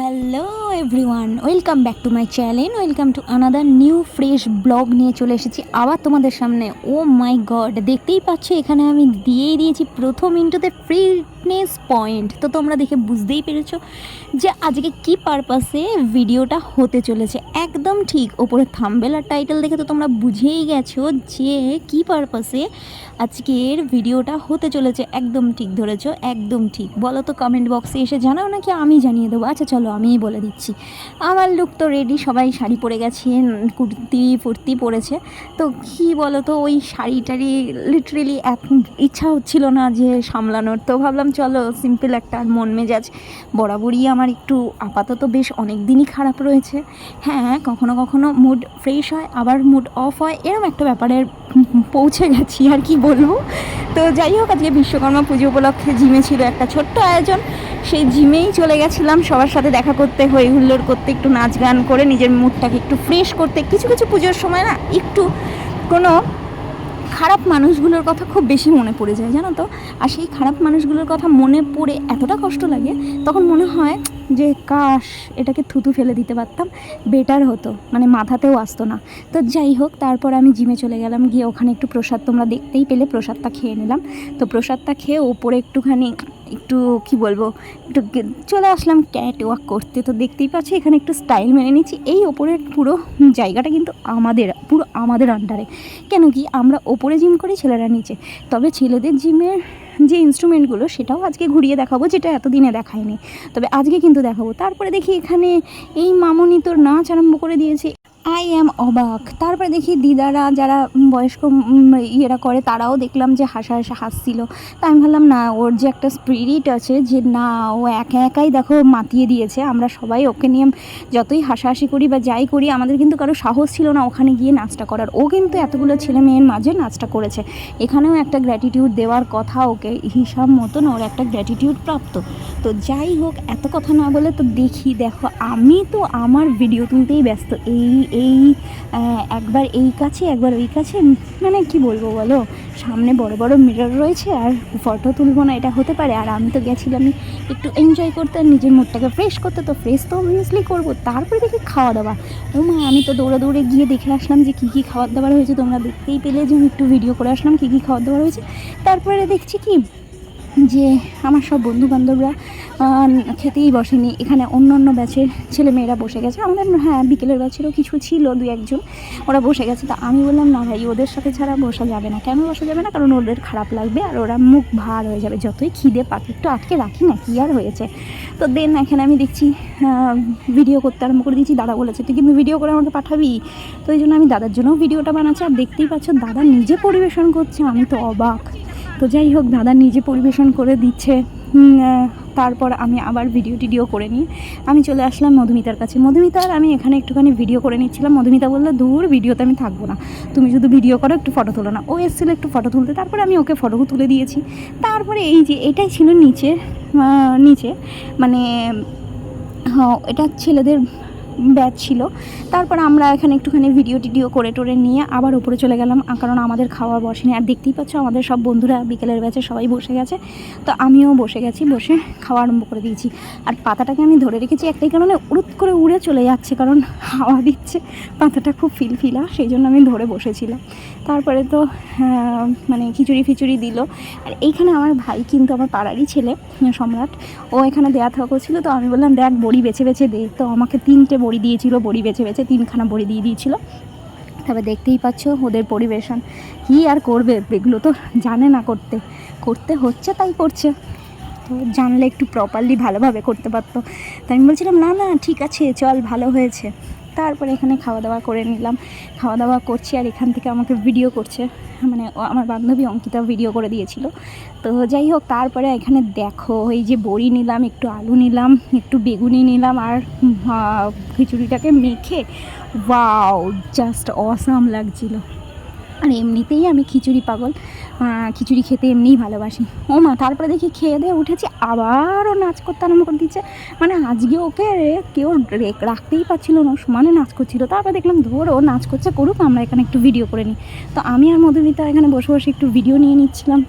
Hello Everyone welcome back to my channel welcome to another new fresh blog নিয়ে চলে এসেছি আবার তোমাদের সামনে। ও মাই গড দেখতেই পাচ্ছ, এখানে আমি দিয়েই দিয়েছি প্রথম ইন্টুতে ফিটনেস পয়েন্ট তো তোমরা দেখে বুঝতেই পেরেছ যে আজকে কি পারপাসে ভিডিওটা হতে চলেছে। একদম ঠিক ওপরে থাম্বেল আর টাইটেল দেখে তো তোমরা বুঝেই গেছো যে কি পারপাসে আজকের ভিডিওটা হতে চলেছে। একদম ঠিক ধরেছো, একদম ঠিক। বলো তো কমেন্ট বক্সে এসে জানাও, নাকি আমি জানিয়ে দেবো? আচ্ছা চলো আমিই বলে দিচ্ছি। আমার লুক তো রেডি সবাই শাড়ি পরে গেছে, কুর্তি, ফুর্তি পরেছে। তো কি বলো তো ওই শাড়িটারি লিটারেলি এক ইচ্ছা হচ্ছিল না যে সামলানোর। তো ভাবলাম, চলো সিম্পল একটা আর মন মেজাজ। বরাবরই আমার একটু আপাতত বেশ অনেক দিনই খারাপ রয়েছে। হ্যাঁ কখনো কখনো মুড ফ্রেশ হয়, আবার মুড অফ হয় এরকম একটা ব্যাপারের পৌঁছে গেছি, আর কি বলব। তো যাই হোক, আজকে বিশ্বকর্মা পুজো উপলক্ষে জিমে ছিল একটা ছোট্ট আয়োজন। সেই জিমেই চলে গেছিলাম। সবার সাথে দেখা করতে হই হুল্লোড় করতে একটু নাচ গান করে নিজের মুডটাকে একটু ফ্রেশ করতে। কিছু কিছু পুজোর সময় না একটু কোনো খারাপ মানুষগুলোর কথা খুব বেশি মনে পড়ে যায়, জানো তো? আর সেই খারাপ মানুষগুলোর কথা মনে পড়ে এতটা কষ্ট লাগে, তখন মনে হয় যে কাশ, এটাকে থুতু ফেলে দিতে পারতাম বেটার হতো। মানে মাথাতেও আসতো না। তো যাই হোক, তারপর আমি জিমে চলে গেলাম, গিয়ে ওখানে একটু প্রসাদ তোমরা দেখতেই পেলে, প্রসাদটা খেয়ে নিলাম। তো প্রসাদটা খেয়ে ওপরে একটুখানি একটু, কি বলব, একটু চলে আসলাম ক্যাট ওয়াক করতে। তো দেখতেই পাচ্ছি, এখানে একটু স্টাইল মেনে নিচ্ছি। এই ওপরের পুরো জায়গাটা কিন্তু আমাদের, পুরো আমাদের আন্ডারে কেন কি, আমরা ওপরে জিম করি, ছেলেরা নিচে। তবে ছেলেদের জিমের যে ইনস্ট্রুমেন্টগুলো সেটাও আজকে ঘুরিয়ে দেখাবো, যেটা এতদিনে দেখায়নি তবে আজকে কিন্তু দেখাবো। তারপরে দেখি এখানে এই মামনি তোর নাচ আরম্ভ করে দিয়েছে। আই অ্যাম অবাক। তারপরে দেখি দিদারা যারা বয়স্ক ইয়েরা করে, তারাও দেখলাম যে হাসা হাসা হাসছিল। তা আমি ভাবলাম, না, ওর যে একটা স্পিরিট আছে যে, না, ও একা একাই দেখো মাতিয়ে দিয়েছে। আমরা সবাই ওকে নিয়ে যতই হাসাহাসি করি বা যাই করি, আমাদের কিন্তু কারও সাহস ছিল না ওখানে গিয়ে নাচটা করার। ও কিন্তু এতগুলো ছেলে মেয়ের মাঝে নাচটা করেছে। এখানেও একটা গ্র্যাটিটিউড দেওয়ার কথা ওকে হিসাব মতন ওর একটা গ্র্যাটিটিউড প্রাপ্ত। তো যাই হোক, এত কথা না বলে তো দেখি, দেখো, আমি তো আমার ভিডিও তুলতেই ব্যস্ত। এই এই একবার এই কাছে, একবার ওই কাছে মানে কি বলব বলো? সামনে বড় বড় মিরর রয়েছে আর ফটো তুলবো না, এটা হতে পারে। আর আমি তো গেছিলাম একটু এনজয় করতে, আর নিজের মুডটাকে ফ্রেশ করতে, তো ফ্রেশ তো অবভিয়াসলি করব। তারপরে দেখি খাওয়া দাওয়া ও মা, আমি তো দৌড়ে দৌড়ে গিয়ে দেখে আসলাম যে কী কী খাবার দাবার হয়েছে তোমরা দেখতেই পেলে যে আমি একটু ভিডিও করে আসলাম কী কী খাবার দাবার হয়েছে তারপরে দেখছি কি যে আমার সব বন্ধু বান্ধবরা খেতেই বসেনি। এখানে অন্য অন্য ব্যাচের ছেলেমেয়েরা বসে গেছে। আমাদের হ্যাঁ বিকেলের ব্যাচেরও কিছু ছিল, দু একজন। ওরা বসে গেছে। তা আমি বললাম, না ভাই, ওদের সাথে ছাড়া বসা যাবে না। কেন বসা যাবে না? কারণ ওদের খারাপ লাগবে আর ওরা মুখ ভার হয়ে যাবে। যতই খিদে পাক, একটু আটকে রাখি না, কি আর হয়েছে? তো দেন, এখানে আমি দেখছি ভিডিও করতে আরম্ভ করে দিয়েছি। দাদা বলেছে, তুই কিন্তু ভিডিও করে আমাকে পাঠাবি। তো এই জন্য আমি দাদার জন্যও ভিডিওটা বানাচ্ছি। আর দেখতেই পাচ্ছ, দাদা নিজে পরিবেশন করছে। আমি তো অবাক। তো যাই হোক, দাদা নিজে পরিবেশন করে দিচ্ছে। তারপর আমি আবার ভিডিও টিডিও করে নিয়ে আমি চলে আসলাম মধুমিতার কাছে। মধুমিতা আর আমি এখানে একটুখানি ভিডিও করে নিচ্ছিলাম। মধুমিতা বলল, দূর ভিডিওতে আমি থাকব না। তুমি শুধু ভিডিও করো, একটু ফটো তোলো না। ও এসেছিল একটু ফটো তুলতে। তারপরে আমি ওকে ফটো তুলে দিয়েছি। তারপরে এই যে, এটাই ছিল নিচে নিচে মানে এটা ছেলেদের ব্যাচ ছিল। তারপর আমরা এখানে একটুখানি ভিডিও টিডিও করে টোরে নিয়ে আবার উপরে চলে গেলাম। কারণ আমাদের খাওয়া বসেনি। আর দেখতেই পাচ্ছ আমাদের সব বন্ধুরা বিকেলের ব্যাচে সবাই বসে গেছে। তো আমিও বসে গেছি বসে খাওয়া আরম্ভ করে দিয়েছি। আর পাতাটাকে আমি ধরে রেখেছি একটাই কারণে উড়ুত করে উড়ে চলে যাচ্ছে কারণ হাওয়া দিচ্ছে। পাতাটা খুব ফিলফিলা সেই জন্য আমি ধরে বসেছিলাম। তারপরে তো আহ, মানে খিচুড়ি ফিচুড়ি দিল। আর এইখানে আমার ভাই কিন্তু আমার পাড়ারই ছেলে সম্রাট। ও এখানে দেয়া থাকা করছিল তো আমি বললাম দেখ বড়ি বেছে বেছে দে। তো আমাকে তিনটে বড়ি দিয়েছিল, বড়ি বেছে বেছে তিনখানা বড়ি দিয়ে দিয়েছিল। তবে দেখতেই পাচ্ছ ওদের পরিবেশন। কী আর করবে? এগুলো তো জানে না করতে। করতে হচ্ছে, তাই করছে। তো জানলে একটু প্রপারলি ভালোভাবে করতে পারতো। তাই আমি বলছিলাম, না না, ঠিক আছে, চল, ভালো হয়েছে। তারপরে এখানে খাওয়া দাওয়া করে নিলাম। খাওয়া দাওয়া করছি আর এখান থেকে আমাকে ভিডিও করছে। মানে আমার বান্ধবী অঙ্কিতা ভিডিও করে দিয়েছিল। তো যাই হোক, তারপরে এখানে দেখো, এই যে বড়ি নিলাম, একটু আলু নিলাম, একটু বেগুনি নিলাম আর খিচুড়িটাকে মেখে ওয়াও জাস্ট অসাম লাগছিল। আর এমনিতেই আমি খিচুড়ি পাগল। খিচুড়ি খেতে এমনিই ভালোবাসি। ও মা, তারপরে দেখি খেয়ে দিয়ে উঠেছি, আবারও নাচ করতে আরম্ভ করে দিচ্ছে। মানে আজকে ওকে কেউ রাখতেই পারছিল না সমানে নাচ করছিল। তারপর দেখলাম, ধর, ও নাচ করছে, করুক, আমরা এখানে একটু ভিডিও করে নিই। তো আমি আর মধুমিতা এখানে বসে বসে একটু ভিডিও নিয়ে নিচ্ছিলাম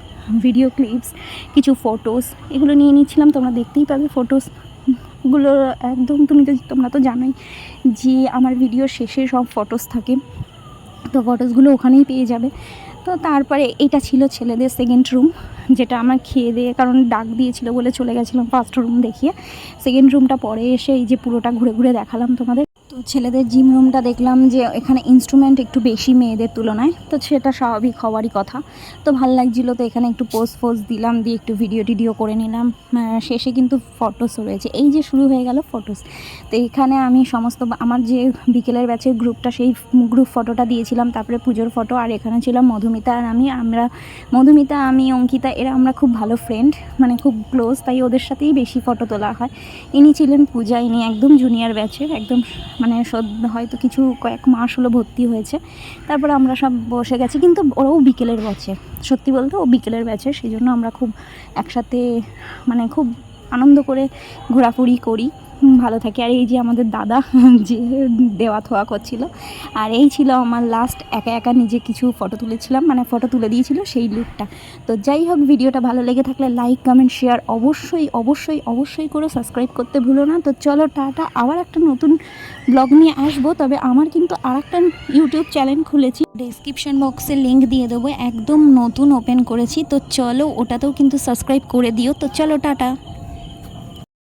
ভিডিও ক্লিপস কিছু ফটোস এগুলো নিয়ে নিচ্ছিলাম। তোমরা দেখতেই পাবে ফটোসগুলো। একদম, তুমি তো, তোমরা তো জানোই যে আমার ভিডিও শেষে সব ফটোস থাকে। তো ফটোসগুলো ওখানেই পেয়ে যাবে। তো তারপরে এটা ছিল ছেলেদের সেকেন্ড রুম যেটা আমার খেয়ে দিয়ে, কারণ ডাক দিয়েছিল বলে চলে গেছিলাম ফার্স্ট রুম দেখিয়ে। সেকেন্ড রুমটা পরে এসে এই যে পুরোটা ঘুরে ঘুরে দেখালাম তোমাদের। ছেলেদের জিম রুমটা দেখলাম যে এখানে ইনস্ট্রুমেন্ট একটু বেশি মেয়েদের তুলনায়, তো সেটা স্বাভাবিক হওয়ারই কথা। তো ভালো লাগছিল তো এখানে একটু পোস্ট ফোজ দিলাম, দিয়ে একটু ভিডিও টিডিও করে নিলাম। শেষে কিন্তু ফটোস রয়েছে। এই যে শুরু হয়ে গেল ফটোস তো এখানে আমি সমস্ত আমার যে বিকেলের ব্যাচের গ্রুপটা সেই গ্রুপ ফটোটা দিয়েছিলাম, তারপরে পুজোর ফটো আর এখানে ছিলাম মধুমিতা আর আমি। আমরা, মধুমিতা, আমি, অঙ্কিতা, এরা আমরা খুব ভালো ফ্রেন্ড মানে খুব ক্লোজ তাই ওদের সাথেই বেশি ফটো তোলা হয়। ইনি ছিলেন পূজা, ইনি একদম জুনিয়র ব্যাচের একদম মানে সদ্য হয়তো কিছু কয়েক মাস হলো ভর্তি হয়েছে। তারপর আমরা সব বসে গেছি, কিন্তু ওরাও বিকেলের ব্যাচে সত্যি বলতে ও বিকেলের ব্যাচে সেই জন্য আমরা খুব একসাথে মানে খুব আনন্দ করে ঘোরাঘুরি করি। ভালো থাকি। আর এই যে আমাদের দাদা, যে দেওয়া থোয়া করছিল, আর এই ছিল আমার লাস্ট একা একা নিজে কিছু ফটো তুলেছিলাম মানে ফটো তুলে দিয়েছিল সেই লুকটা তো যাই হোক, ভিডিওটা ভালো লেগে থাকলে লাইক কমেন্ট শেয়ার অবশ্যই অবশ্যই অবশ্যই করে সাবস্ক্রাইব করতে ভুলো না। তো চলো টাটা, আবার একটা নতুন ব্লগ নিয়ে আসব। তবে আমার কিন্তু আর একটা ইউটিউব চ্যানেল খুলেছি। ডেসক্রিপশন বক্সে লিঙ্ক দিয়ে দেবো, একদম নতুন ওপেন করেছি। তো চলো ওটাতেও কিন্তু সাবস্ক্রাইব করে দিও। তো চলো টাটা।